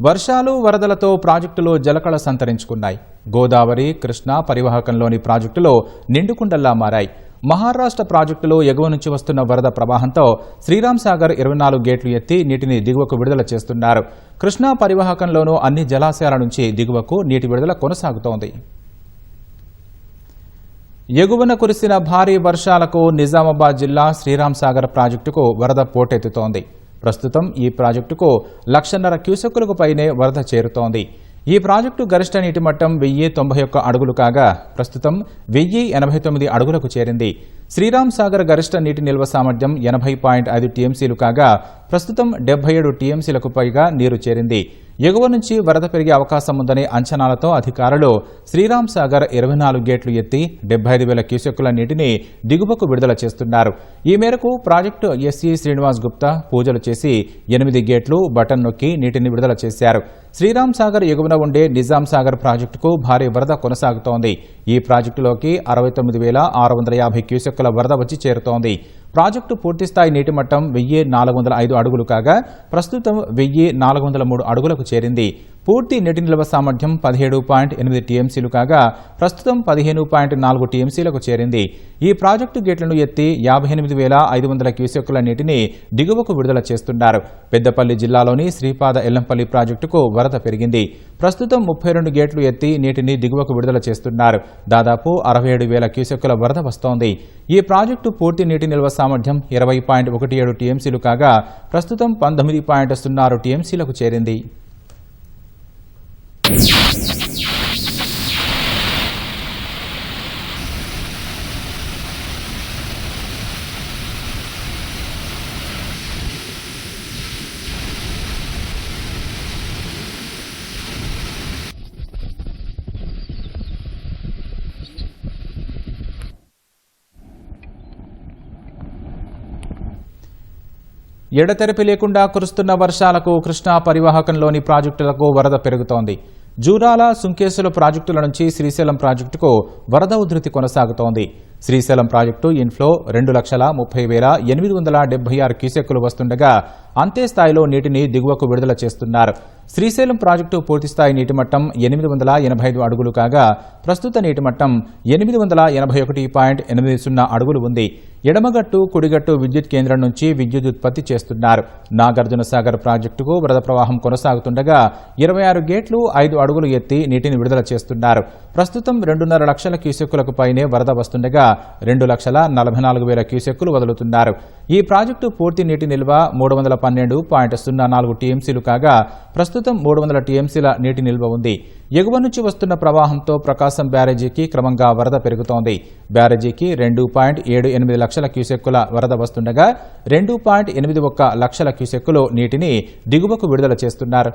వర్షాలు వరదలతో ప్రాజెక్టులు జలకళ సంతరించుకున్నాయి. గోదావరి కృష్ణా పరివాహకంలోని ప్రాజెక్టులు నిండుకుండల్లా మారాయి. మహారాష్ట్ర ప్రాజెక్టులో ఎగువ నుంచి వస్తున్న వరద ప్రవాహంతో శ్రీరామ్ సాగర్ ఇరవై నాలుగు గేట్లు ఎత్తి నీటిని దిగువకు విడుదల చేస్తున్నారు. కృష్ణా పరివాహకంలోనూ అన్ని జలాశయాల నుంచి దిగువకు నీటి విడుదల కొనసాగుతోంది. ఎగువన కురిసిన భారీ వర్షాలకు నిజామాబాద్ జిల్లా శ్రీరామ్ సాగర్ ప్రాజెక్టుకు వరద పోటెత్తుతోంది. ప్రస్తుతం ఈ ప్రాజెక్టుకు లక్షన్నర క్యూసెక్కులకు పైనే వరద చేరుతోంది. ఈ ప్రాజెక్టు గరిష్ట నీటి మట్టం వెయ్యి తొంభై ఒక్క అడుగులు కాగా ప్రస్తుతం వెయ్యి ఎనభై తొమ్మిది అడుగులకు చేరింది. శ్రీరామ్ సాగర్ గరిష్ట నీటి నిల్వ సామర్థ్యం ఎనభై పాయింట్ ఐదు టీఎంసీలు కాగా ప్రస్తుతం డెబ్బై ఏడు టీఎంసీలకు పైగా నీరు చేరింది. ఎగువ నుంచి వరద పెరిగే అవకాశం ఉందనే అంచనాలతో అధికారులు శ్రీరామ్ సాగర్ ఇరవై నాలుగు గేట్లు ఎత్తి డెబ్బై ఐదు వేల క్యూసెక్కుల నీటిని దిగువకు విడుదల చేస్తున్నారు. ఈ మేరకు ప్రాజెక్టు ఎస్సీ శ్రీనివాస్ గుప్తా పూజలు చేసి ఎనిమిది గేట్లు బటన్ నొక్కి నీటిని విడుదల చేశారు. శ్రీరామ్ సాగర్ ఎగువన ఉండే నిజాం సాగర్ ప్రాజెక్టుకు భారీ వరద కొనసాగుతోంది. ఈ ప్రాజెక్టులోకి అరవై తొమ్మిది వేల ఆరు వందల యాభై క్యూసెక్కుల వరద వచ్చి చేరుతోంది. ప్రాజెక్టు పూర్తిస్థాయి నీటి మట్టం వెయ్యి నాలుగు వందల ఐదు అడుగులు కాగా ప్రస్తుతం వెయ్యి నాలుగు వందల మూడు అడుగులకు చేరింది. పూర్తి నీటి నిల్వ సామర్థ్యం పదిహేడు పాయింట్ ఎనిమిది టీఎంసీలు కాగా ప్రస్తుతం పదిహేను పాయింట్ నాలుగు టీఎంసీలకు చేరింది. ఈ ప్రాజెక్టు గేట్లను ఎత్తి యాభై ఎనిమిది వేల ఐదు వందల క్యూసెక్కుల నీటిని దిగువకు విడుదల చేస్తున్నారు. పెద్దపల్లి జిల్లాలోని శ్రీపాద ఎల్లంపల్లి ప్రాజెక్టుకు వరద పెరిగింది. ప్రస్తుతం ముప్పై రెండు గేట్లు ఎత్తి నీటిని దిగువకు విడుదల చేస్తున్నారు. దాదాపు అరవై ఏడు వేల క్యూసెక్కుల వరద వస్తోంది. ఈ ప్రాజెక్టు పూర్తి నీటి నిల్వ సామర్థ్యం ఇరవై పాయింట్ ఒకటి ఏడు టీఎంసీలు కాగా ప్రస్తుతం పంతొమ్మిది పాయింట్ సున్నా టీఎంసీలకు చేరింది. ఎడతెరపి లేకుండా కురుస్తున్న వర్షాలకు కృష్ణా పరివాహకంలోని ప్రాజెక్టులకు వరద పెరుగుతోంది. జూరాల సుంకేసుల ప్రాజెక్టుల నుంచి శ్రీశైలం ప్రాజెక్టుకు వరద ఉధృతి కొనసాగుతోంది. శ్రీశైలం ప్రాజెక్టు ఇన్ఫ్లో రెండు లక్షల ముప్పై వేల ఎనిమిది వందల డెబ్బై ఆరు క్యూసెక్కులు వస్తుండగా అంతే స్థాయిలో నీటిని దిగువకు విడుదల చేస్తున్నారు. శ్రీశైలం ప్రాజెక్టు పూర్తిస్థాయి నీటి మట్టం ఎనిమిది వందల ఎనభై ఐదు అడుగులు కాగా ప్రస్తుత నీటి మట్టం ఎనిమిది వందల ఎనభై ఒకటి పాయింట్ ఎనిమిది సున్నా అడుగులు ఉంది. ఎడమగట్టు కుడిగట్టు విద్యుత్ కేంద్రం నుంచి విద్యుత్ ఉత్పత్తి చేస్తున్నారు. నాగార్జున సాగర్ ప్రాజెక్టుకు వరద ప్రవాహం కొనసాగుతుండగా ఇరవై ఆరు గేట్లు ఐదు అడుగులు ఎత్తి నీటిని విడుదల చేస్తున్నారు. ప్రస్తుతం రెండున్నర లక్షల క్యూసెక్కులకు పైనే వరద వస్తుండగా రెండు లక్షల నలభై నాలుగు వేల క్యూసెక్కులు వదులుతున్నారు. ఈ ప్రాజెక్టు పూర్తి నీటి నిల్వ మూడు వందల పన్నెండు పాయింట్ సున్నా నాలుగు టీఎంసీలు కాగా ప్రస్తుతం మూడు వందల టీఎంసీల నీటి నిల్వ ఉంది. ఎగువ నుంచి వస్తున్న ప్రవాహంతో ప్రకాశం బ్యారేజీకి క్రమంగా వరద పెరుగుతోంది. బ్యారేజీకి రెండు పాయింట్ ఏడు ఎనిమిది లక్షల క్యూసెక్కుల వరద వస్తుండగా రెండు పాయింట్ ఎనిమిది ఒక్క లక్షల క్యూసెక్కులు నీటిని దిగువకు విడుదల చేస్తున్నారు.